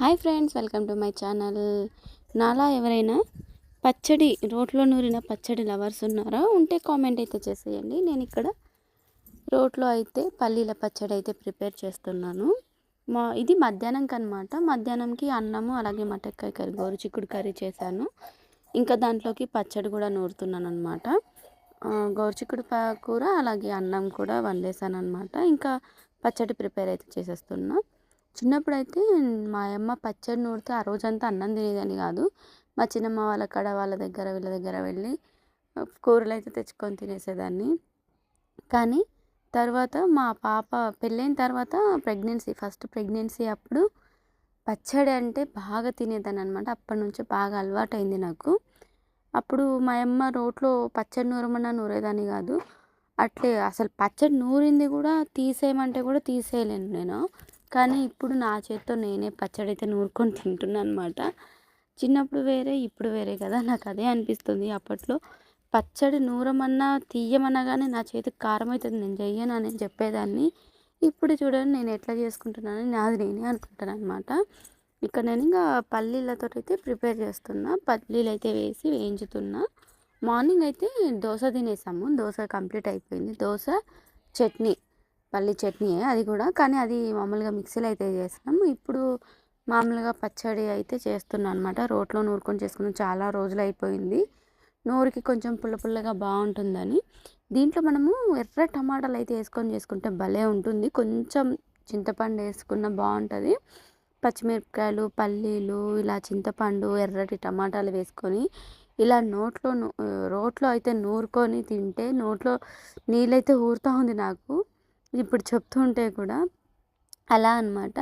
Hi friends welcome to my channel. నాలా ఎవరైనా పచ్చడి రోట్లో నూరిన పచ్చడి లవర్స్ ఉన్నారా? ఉంటే కామెంట్ అయితే చేసేయండి. నేను ఇక్కడ రోట్లో అయితే పల్లీల పచ్చడి అయితే ప్రిపేర్ చేస్తున్నాను. మా ఇది మధ్యాహ్నంకి అనమాట మధ్యాహ్నంకి అన్నము అలాగే మటక్కాయ కర్రీ గోరు చిక్కుడు కర్రీ చేశాను. ఇంకా దాంట్లోకి పచ్చడి కూడా నూరుతున్నాను అనమాట గోరుచిక్కుడు కూర అలాగే అన్నం కూడా వండేసాను అనమాట ఇంకా పచ్చడి ప్రిపేర్ అయితే చేసేస్తున్నా. చిన్నప్పుడైతే మా అమ్మ పచ్చడి నూరితే ఆ రోజంతా అన్నం తినేదని కాదు. మా చిన్నమ్మ వాళ్ళ కడ వాళ్ళ దగ్గర వీళ్ళ దగ్గర వెళ్ళి కూరలు అయితే తెచ్చుకొని తినేసేదాన్ని. కానీ తర్వాత మా పాప పెళ్ళైన తర్వాత ప్రెగ్నెన్సీ ఫస్ట్ ప్రెగ్నెన్సీ అప్పుడు పచ్చడి అంటే బాగా తినేదాన్ని అనమాట అప్పటి నుంచి బాగా అలవాటైంది నాకు. అప్పుడు మా అమ్మ రోట్లో పచ్చడి నూరమన్నా నూరేదాన్ని కాదు. అట్లే అసలు పచ్చడి నూరింది కూడా తీసేయమంటే కూడా తీసేయలేను నేను. కానీ ఇప్పుడు నా చేతితో నేనే పచ్చడి అయితే నూరుకొని తింటున్నాను అనమాట చిన్నప్పుడు వేరే ఇప్పుడు వేరే కదా. నాకు అదే అనిపిస్తుంది. అప్పట్లో పచ్చడి నూరమన్నా తీయమన్నా కానీ నా చేతికి కారం అవుతుంది నేను చెయ్యను అని చెప్పేదాన్ని. ఇప్పుడు చూడండి నేను ఎట్లా చేసుకుంటున్నాను నాది నేనే అనుకుంటాను అనమాట ఇక్కడ నేను ఇంకా పల్లీలతో అయితే ప్రిపేర్ చేస్తున్నా. పల్లీలు అయితే వేసి వేయించుతున్నా. మార్నింగ్ అయితే దోశ తినేసాము. దోశ కంప్లీట్ అయిపోయింది. దోశ చట్నీ. పల్లి చట్నీ అది కూడా. కానీ అది మామూలుగా మిక్సీలో అయితే చేసినాము ఇప్పుడు మామూలుగా పచ్చడి అయితే చేస్తున్నాను అనమాట రోట్లో నూరుకొని చేసుకున్నాం. చాలా రోజులు అయిపోయింది. నూరికి కొంచెం పుల్ల పుల్లగా బాగుంటుందని. దీంట్లో మనము ఎర్ర టమాటాలు అయితే వేసుకొని చేసుకుంటే భలే ఉంటుంది. కొంచెం చింతపండు వేసుకున్న బాగుంటుంది. పచ్చిమిరపకాయలు పల్లీలు ఇలా చింతపండు ఎర్రటి టమాటాలు వేసుకొని ఇలా నోట్లో రోట్లో అయితే నూరుకొని తింటే నోట్లో నీళ్ళైతే ఊరుతూ ఉంది నాకు. ఇప్పుడు చెప్తుంటే కూడా అలా అనమాట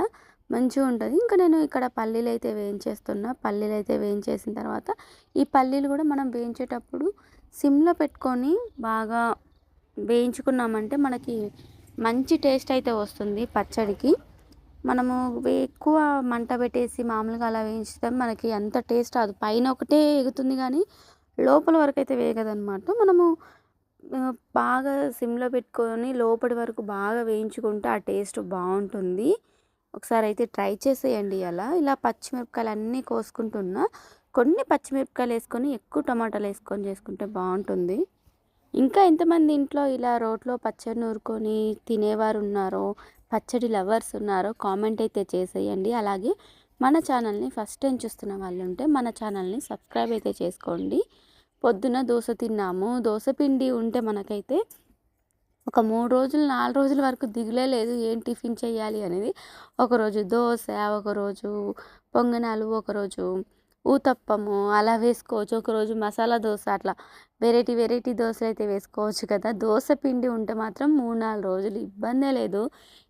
మంచిగా ఉంటుంది. ఇంకా నేను ఇక్కడ పల్లీలు అయితే వేయించేస్తున్నా. పల్లీలు అయితే వేయించేసిన తర్వాత ఈ పల్లీలు కూడా మనం వేయించేటప్పుడు సిమ్లో పెట్టుకొని బాగా వేయించుకున్నామంటే మనకి మంచి టేస్ట్ అయితే వస్తుంది పచ్చడికి. మనము ఎక్కువ మంట పెట్టేసి మామూలుగా అలా వేయించుతాం మనకి అంత టేస్ట్ రాదు. పైన ఒకటే ఎగుతుంది కానీ లోపల వరకు అయితే వేగదనమాట మనము బాగా సిమ్లో పెట్టుకొని లోపలి వరకు బాగా వేయించుకుంటే ఆ టేస్ట్ బాగుంటుంది. ఒకసారి అయితే ట్రై చేసేయండి అలా. ఇలా పచ్చిమిరపకాయలు అన్నీ కోసుకుంటున్నా కొన్ని పచ్చిమిరపకాయలు వేసుకొని ఎక్కువ టమాటాలు వేసుకొని చేసుకుంటే బాగుంటుంది. ఇంకా ఎంతమంది ఇంట్లో ఇలా రోట్లో పచ్చడి నూరుకొని తినేవారు ఉన్నారో పచ్చడి లవర్స్ ఉన్నారో కామెంట్ అయితే చేసేయండి. అలాగే మన ఛానల్ని ఫస్ట్ టైం చూస్తున్న వాళ్ళు ఉంటే మన ఛానల్ని సబ్స్క్రైబ్ అయితే చేసుకోండి. పొద్దున దోశ తిన్నాము. దోశ పిండి ఉంటే మనకైతే ఒక మూడు రోజులు నాలుగు రోజుల వరకు దిగులే లేదు. ఏం టిఫిన్ చేయాలి అనేది. ఒకరోజు దోశ ఒకరోజు పొంగనాలు ఒకరోజు ఊతప్పము అలా వేసుకోవచ్చు. ఒకరోజు మసాలా దోశ అట్లా వెరైటీ వెరైటీ దోశలు అయితే వేసుకోవచ్చు కదా. దోశ పిండి ఉంటే మాత్రం మూడు నాలుగు రోజులు ఇబ్బందే లేదు.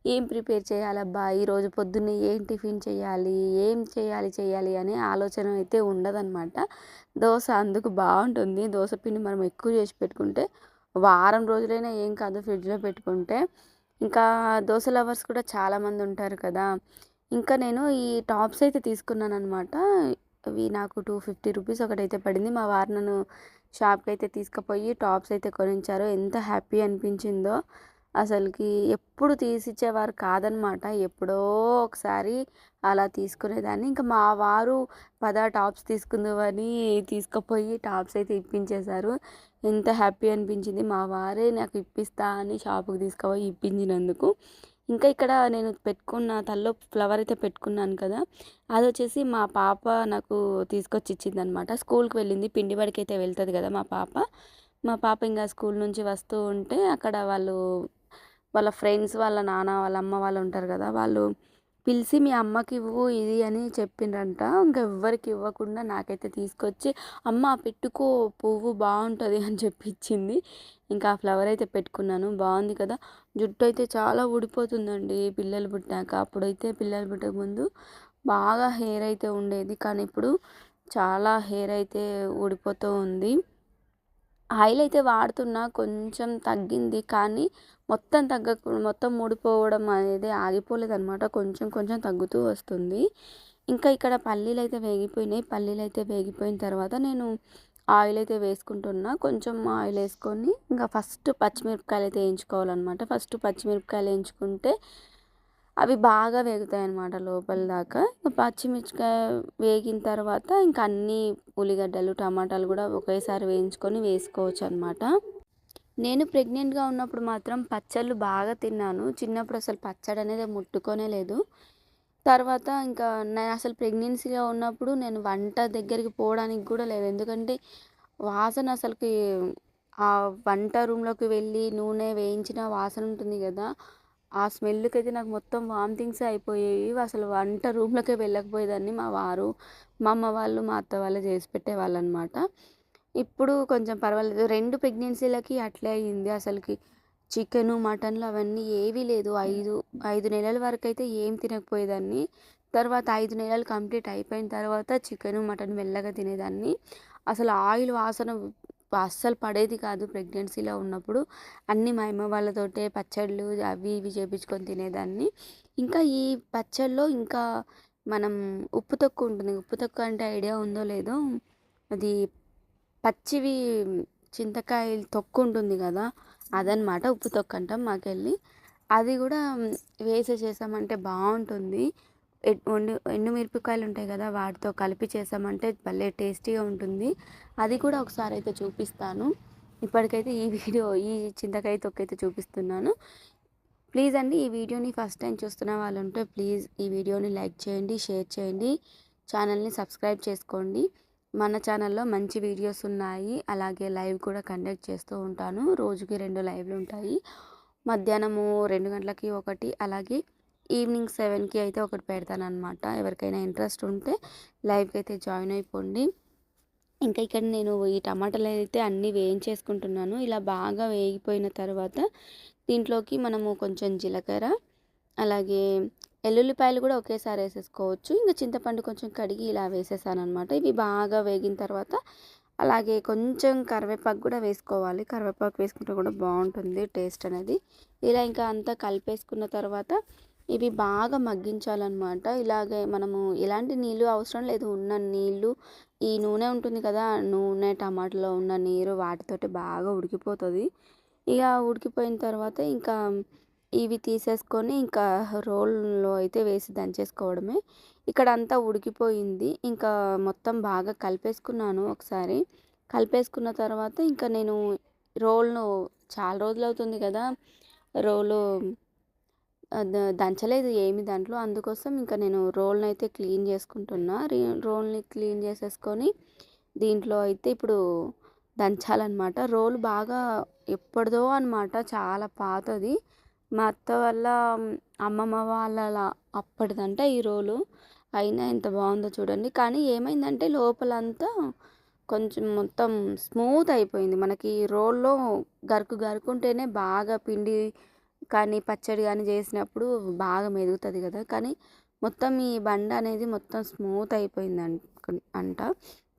ఏం ప్రిపేర్ చేయాలబ్బా? ఈరోజు పొద్దున్నే ఏం టిఫిన్ చేయాలి? ఏం చేయాలి? చేయాలి అనే ఆలోచన అయితే ఉండదన్నమాట. దోశ అందుకు బాగుంటుంది. దోశ పిండి మనం ఎక్కువ చేసి పెట్టుకుంటే వారం రోజులైనా ఏం కాదు ఫ్రిడ్జ్లో పెట్టుకుంటే. ఇంకా దోశ లవర్స్ కూడా చాలామంది ఉంటారు కదా. ఇంకా నేను ఈ టాప్స్ అయితే తీసుకున్నాను అనమాట అవి నాకు టూ ఫిఫ్టీ రూపీస్ ఒకటైతే పడింది. మా వారు నన్ను షాప్కి అయితే తీసుకుపోయి టాప్స్ అయితే కొనించారు ఎంత హ్యాపీ అనిపించిందో. అసలుకి ఎప్పుడు తీసిచ్చేవారు కాదనమాట. ఎప్పుడో ఒకసారి అలా తీసుకునేదాన్ని. ఇంకా మా వారు పద టాప్స్ తీసుకుందామని తీసుకుపోయి టాప్స్ అయితే ఇప్పించేశారు. ఎంత హ్యాపీ అనిపించింది. మా వారే నాకు ఇప్పిస్తా అని షాపుకి తీసుకుపోయి ఇప్పించినందుకు ఇంకా ఇక్కడ నేను పెట్టుకున్న తల్లో ఫ్లవర్ అయితే పెట్టుకున్నాను కదా అది వచ్చేసి మా పాప నాకు తీసుకొచ్చి ఇచ్చింది అనమాట స్కూల్కి వెళ్ళింది పిండి బడికి అయితే వెళ్తుంది కదా మా పాప. మా పాప ఇంకా స్కూల్ నుంచి వస్తూ ఉంటే అక్కడ వాళ్ళు వాళ్ళ ఫ్రెండ్స్ వాళ్ళ నాన్న వాళ్ళ అమ్మ వాళ్ళు ఉంటారు కదా వాళ్ళు పిలిచి మీ అమ్మకి ఇవ్వు ఇది అని చెప్పిండ్రంట. ఇంకా ఎవ్వరికి ఇవ్వకుండా నాకైతే తీసుకొచ్చి అమ్మ పెట్టుకో పువ్వు బాగుంటుంది అని చెప్పించింది ఇంకా ఆ ఫ్లవర్ అయితే పెట్టుకున్నాను. బాగుంది కదా. జుట్టు అయితే చాలా ఊడిపోతుందండి పిల్లలు పుట్టాక. అప్పుడైతే పిల్లలు పుట్టక ముందు బాగా హెయిర్ అయితే ఉండేది. కానీ ఇప్పుడు చాలా హెయిర్ అయితే ఊడిపోతూ ఉంది. ఆయిల్ అయితే వాడుతున్నా కొంచెం తగ్గింది కానీ మొత్తం తగ్గకు మొత్తం ఊడిపోవడం అనేది ఆగిపోలేదు అనమాట కొంచెం కొంచెం తగ్గుతూ వస్తుంది. ఇంకా ఇక్కడ పల్లీలు అయితే వేగిపోయినాయి. పల్లీలు అయితే వేగిపోయిన తర్వాత నేను ఆయిల్ అయితే వేసుకుంటున్నా. కొంచెం ఆయిల్ వేసుకొని ఇంకా ఫస్ట్ పచ్చిమిరపకాయలు అయితే వేయించుకోవాలన్నమాట. ఫస్ట్ పచ్చిమిరపకాయలు వేయించుకుంటే అవి బాగా వేగుతాయి అన్నమాట లోపల దాకా. ఇంకా పచ్చిమిరపకాయ వేగిన తర్వాత ఇంకా అన్ని ఉల్లిగడ్డలు టమాటాలు కూడా ఒకేసారి వేయించుకొని వేసుకోవచ్చు అనమాట నేను ప్రెగ్నెంట్గా ఉన్నప్పుడు మాత్రం పచ్చళ్ళు బాగా తిన్నాను. చిన్నప్పుడు అసలు పచ్చడి అనేది ముట్టుకోనే లేదు. తర్వాత ఇంకా నేను అసలు ప్రెగ్నెన్సీగా ఉన్నప్పుడు నేను వంట దగ్గరికి పోవడానికి కూడా లేదు. ఎందుకంటే వాసన అసలుకి ఆ వంట రూమ్లోకి వెళ్ళి నూనె వేయించిన వాసన ఉంటుంది కదా ఆ స్మెల్కి అయితే నాకు మొత్తం వామిటింగ్స్ అయిపోయేవి. అసలు వంట రూమ్లోకే వెళ్ళకపోయేదాన్ని మా వారు. మా అమ్మ వాళ్ళు మా అత్త వాళ్ళు చేసి పెట్టేవాళ్ళు అనమాట ఇప్పుడు కొంచెం పర్వాలేదు. రెండు ప్రెగ్నెన్సీలకి అట్లే అయింది అసలుకి. చికెను మటన్లు అవన్నీ ఏవీ లేదు. ఐదు ఐదు నెలల వరకు అయితే ఏం తినకపోయేదాన్ని. తర్వాత ఐదు నెలలు కంప్లీట్ అయిపోయిన తర్వాత చికెను మటన్ మెల్లగా తినేదాన్ని. అసలు ఆయిల్ వాసన అస్సలు పడేది కాదు ప్రెగ్నెన్సీలో ఉన్నప్పుడు. అన్నీ మా అమ్మ వాళ్ళతోటే పచ్చళ్ళు అవి ఇవి చేపించుకొని తినేదాన్ని. ఇంకా ఈ పచ్చళ్ళలో ఇంకా మనం ఉప్పు తొక్కు ఉంటుంది. ఉప్పు తక్కువ అంటే ఐడియా ఉందో లేదో అది పచ్చివి చింతకాయలు తొక్కు ఉంటుంది కదా అదనమాట ఉప్పు తొక్కు అంటాం మాకెళ్ళి. అది కూడా వేసి చేసామంటే బాగుంటుంది. ఎండు ఎండుమిరపకాయలు ఉంటాయి కదా వాటితో కలిపి చేసామంటే భలే టేస్టీగా ఉంటుంది. అది కూడా ఒకసారి అయితే చూపిస్తాను. ఇప్పటికైతే ఈ వీడియో ఈ చింతకాయ తొక్కైతే చూపిస్తున్నాను. ప్లీజ్ అండి ఈ వీడియోని ఫస్ట్ టైం చూస్తున్న వాళ్ళు ఉంటే ప్లీజ్ ఈ వీడియోని లైక్ చేయండి షేర్ చేయండి ఛానల్ని సబ్స్క్రైబ్ చేసుకోండి. మన ఛానల్లో మంచి వీడియోస్ ఉన్నాయి. అలాగే లైవ్ కూడా కండక్ట్ చేస్తూ ఉంటాను. రోజుకి రెండు లైవ్లు ఉంటాయి. మధ్యాహ్నము రెండు గంటలకి ఒకటి అలాగే ఈవినింగ్ సెవెన్కి అయితే ఒకటి పెడతానమాట ఎవరికైనా ఇంట్రెస్ట్ ఉంటే లైవ్కి అయితే జాయిన్ అయిపోండి. ఇంకా ఇక్కడ నేను ఈ టమాటాలు అయితే అన్నీ వేయించేసుకుంటున్నాను. ఇలా బాగా వేగిపోయిన తర్వాత దీంట్లోకి మనము కొంచెం జీలకర్ర అలాగే ఎల్లుల్లిపాయలు కూడా ఒకేసారి వేసేసుకోవచ్చు. ఇంకా చింతపండు కొంచెం కడిగి ఇలా వేసేసాను అనమాట ఇవి బాగా వేగిన తర్వాత అలాగే కొంచెం కరివేపాకు కూడా వేసుకోవాలి. కరివేపాకు వేసుకుంటే కూడా బాగుంటుంది టేస్ట్ అనేది. ఇలా ఇంకా అంతా కలిపేసుకున్న తర్వాత ఇవి బాగా మగ్గించాలన్నమాట. ఇలాగే మనము ఎలాంటి నీళ్ళు అవసరం లేదు. ఉన్న నీళ్ళు ఈ నూనె ఉంటుంది కదా నూనె టమాటాలో ఉన్న నీరు వాటితోటి బాగా ఉడికిపోతుంది. ఇక ఉడికిపోయిన తర్వాత ఇంకా ఇవి తీసేసుకొని ఇంకా రోల్లో అయితే వేసి దంచేసుకోవడమే. ఇక్కడ అంతా ఉడికిపోయింది. ఇంకా మొత్తం బాగా కలిపేసుకున్నాను ఒకసారి. కలిపేసుకున్న తర్వాత ఇంకా నేను రోల్ను చాలా రోజులు అవుతుంది కదా రోలు దంచలేదు ఏమి దాంట్లో. అందుకోసం ఇంకా నేను రోల్ని అయితే క్లీన్ చేసుకుంటున్నా. రోల్ని క్లీన్ చేసేసుకొని దీంట్లో అయితే ఇప్పుడు దంచాలన్నమాట. రోల్ బాగా ఎప్పటిదో అనమాట చాలా పాతది. మా అత్త వాళ్ళ అమ్మమ్మ వాళ్ళ అప్పటిదంట ఈ రోలు. అయినా ఎంత బాగుందో చూడండి. కానీ ఏమైందంటే లోపలంతా కొంచెం మొత్తం స్మూత్ అయిపోయింది. మనకి రోల్లో గరుకు గరుకుంటేనే బాగా పిండి కానీ పచ్చడి కానీ చేసినప్పుడు బాగా మెదుగుతుంది కదా. కానీ మొత్తం ఈ బండ అనేది మొత్తం స్మూత్ అయిపోయింది అంట.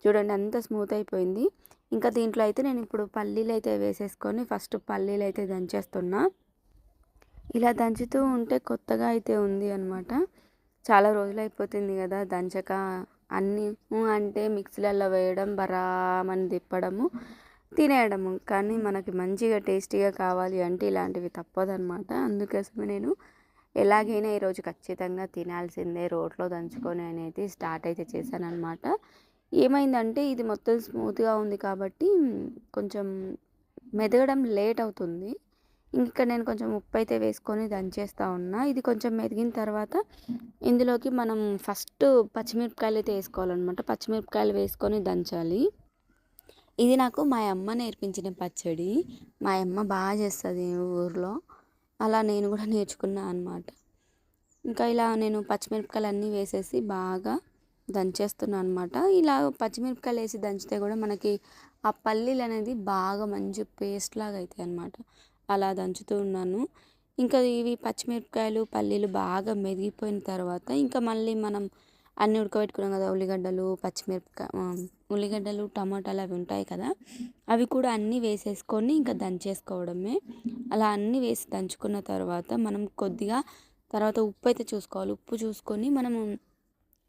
చూడండి అంత స్మూత్ అయిపోయింది. ఇంకా దీంట్లో అయితే నేను ఇప్పుడు పల్లీలు అయితే వేసేసుకొని ఫస్ట్ పల్లీలు అయితే దంచేస్తున్నా. ఇలా దంచుతూ ఉంటే కొత్తగా అయితే ఉంది అనమాట చాలా రోజులు అయిపోతుంది కదా దంచక. అన్నీ అంటే మిక్సీలలో వేయడం బరామని తిప్పడము. తినేయడము కానీ మనకి మంచిగా టేస్టీగా కావాలి అంటే ఇలాంటివి తప్పదనమాట అందుకోసమే నేను ఎలాగైనా ఈరోజు ఖచ్చితంగా తినాల్సిందే. రోట్లో దంచుకొని అనేది స్టార్ట్ అయితే చేశానమాట ఏమైందంటే ఇది మొత్తం స్మూత్గా ఉంది కాబట్టి కొంచెం మెదగడం లేట్ అవుతుంది. ఇంకా నేను కొంచెం ఉప్పు అయితే వేసుకొని దంచేస్తూ ఉన్నా. ఇది కొంచెం మెదిగిన తర్వాత ఇందులోకి మనం ఫస్ట్ పచ్చిమిరపకాయలు అయితే వేసుకోవాలన్నమాట. పచ్చిమిరపకాయలు వేసుకొని దంచాలి. ఇది నాకు మా అమ్మ నేర్పించిన పచ్చడి. మా అమ్మ బాగా చేస్తుంది ఊర్లో. అలా నేను కూడా నేర్చుకున్నా అనమాట ఇంకా ఇలా నేను పచ్చిమిరపకాయలు అన్నీ వేసేసి బాగా దంచేస్తున్నాను అనమాట ఇలా పచ్చిమిరపకాయలు వేసి దంచితే కూడా మనకి ఆ పల్లీలు అనేది బాగా మంచి పేస్ట్ లాగా అవుతాయి అనమాట అలా దంచుతూ ఉన్నాను. ఇంకా ఇవి పచ్చిమిరపకాయలు పల్లీలు బాగా మెదిగిపోయిన తర్వాత ఇంకా మళ్ళీ మనం అన్నీ ఉడకబెట్టుకున్నాం కదా ఉల్లిగడ్డలు పచ్చిమిరపకాయ ఉల్లిగడ్డలు టమాటాలు అవి ఉంటాయి కదా అవి కూడా అన్నీ వేసేసుకొని ఇంకా దంచేసుకోవడమే. అలా అన్నీ వేసి దంచుకున్న తర్వాత మనం కొద్దిగా తర్వాత ఉప్పు అయితే చూసుకోవాలి. ఉప్పు చూసుకొని మనము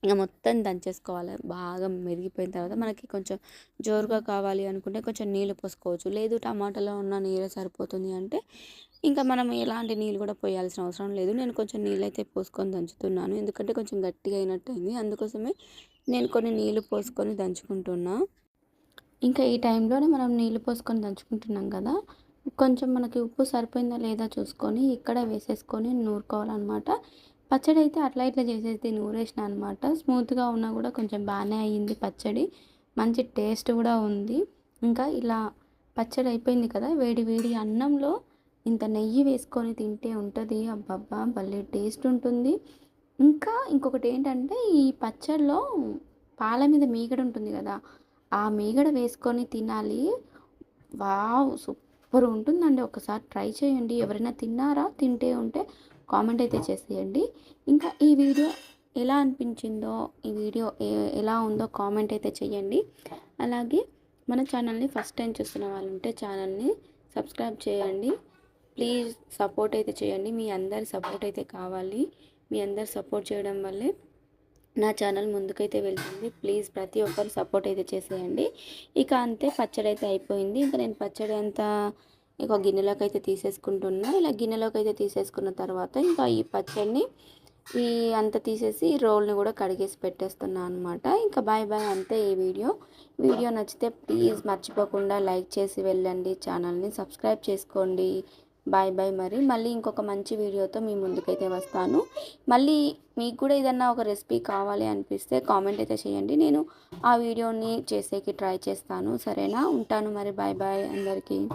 ఇంకా మొత్తం దంచేసుకోవాలి. బాగా మెరిగిపోయిన తర్వాత మనకి కొంచెం జోరుగా కావాలి అనుకుంటే కొంచెం నీళ్ళు పోసుకోవచ్చు. లేదు టమాటాలో ఉన్న నీరు సరిపోతుంది అంటే ఇంకా మనం ఎలాంటి నీళ్ళు కూడా పోయాల్సిన అవసరం లేదు. నేను కొంచెం నీళ్ళు అయితే పోసుకొని దంచుతున్నాను. ఎందుకంటే కొంచెం గట్టిగా అయినట్టయింది. అందుకోసమే నేను కొన్ని నీళ్ళు పోసుకొని దంచుకుంటున్నా. ఇంకా ఈ టైంలోనే మనం నీళ్ళు పోసుకొని దంచుకుంటున్నాం కదా. కొంచెం మనకి ఉప్పు సరిపోయిందా లేదా చూసుకొని ఇక్కడ వేసేసుకొని నూరుకోవాలన్నమాట. పచ్చడి అయితే అట్లా ఇట్లా చేసేసి నూరేసిన అనమాట స్మూత్గా ఉన్నా కూడా కొంచెం బాగానే అయ్యింది పచ్చడి. మంచి టేస్ట్ కూడా ఉంది. ఇంకా ఇలా పచ్చడి అయిపోయింది కదా. వేడి వేడి అన్నంలో ఇంత నెయ్యి వేసుకొని తింటే ఉంటుంది. అబ్బబ్బా భలే టేస్ట్ ఉంటుంది. ఇంకా ఇంకొకటి ఏంటంటే ఈ పచ్చడిలో పాల మీద మీగడ ఉంటుంది కదా ఆ మీగడ వేసుకొని తినాలి. వావ్ సూపర్ ఉంటుందండి. ఒకసారి ట్రై చేయండి. ఎవరైనా తిన్నారా తింటే ఉంటే కామెంట్ అయితే చేసేయండి. ఇంకా ఈ వీడియో ఎలా అనిపించిందో ఈ వీడియో ఎలా ఉందో కామెంట్ అయితే చేయండి. అలాగే మన ఛానల్ని ఫస్ట్ టైం చూస్తున్న వాళ్ళు ఉంటే ఛానల్ని సబ్స్క్రైబ్ చేయండి. ప్లీజ్ సపోర్ట్ అయితే చేయండి. మీ అందరి సపోర్ట్ అయితే కావాలి. మీ అందరు సపోర్ట్ చేయడం వల్లే నా ఛానల్ ముందుకైతే వెళ్తుంది. ప్లీజ్ ప్రతి ఒక్కరు సపోర్ట్ అయితే చేసేయండి. ఇక అంతే పచ్చడి అయితే అయిపోయింది. ఇంకా నేను పచ్చడి అంతా ఇక గిన్నెలోకి అయితే తీసేసుకుంటున్నా. ఇలా గిన్నెలోకి అయితే తీసేసుకున్న తర్వాత ఇంకా ఈ పచ్చడిని ఈ అంత తీసేసి రోల్ని కూడా కడిగేసి పెట్టేస్తున్నా అనమాట ఇంకా బాయ్ బాయ్ అంతే ఈ వీడియో. వీడియో నచ్చితే ప్లీజ్ మర్చిపోకుండా లైక్ చేసి వెళ్ళండి. ఛానల్ని సబ్స్క్రైబ్ చేసుకోండి. బాయ్ బాయ్ మరి. మళ్ళీ ఇంకొక మంచి వీడియోతో మీ ముందుకైతే వస్తాను. మళ్ళీ మీకు కూడా ఏదన్నా ఒక రెసిపీ కావాలి అనిపిస్తే కామెంట్ అయితే చేయండి. నేను ఆ వీడియోని చేసేకి ట్రై చేస్తాను. సరేనా? ఉంటాను మరి. బాయ్ బాయ్ అందరికీ.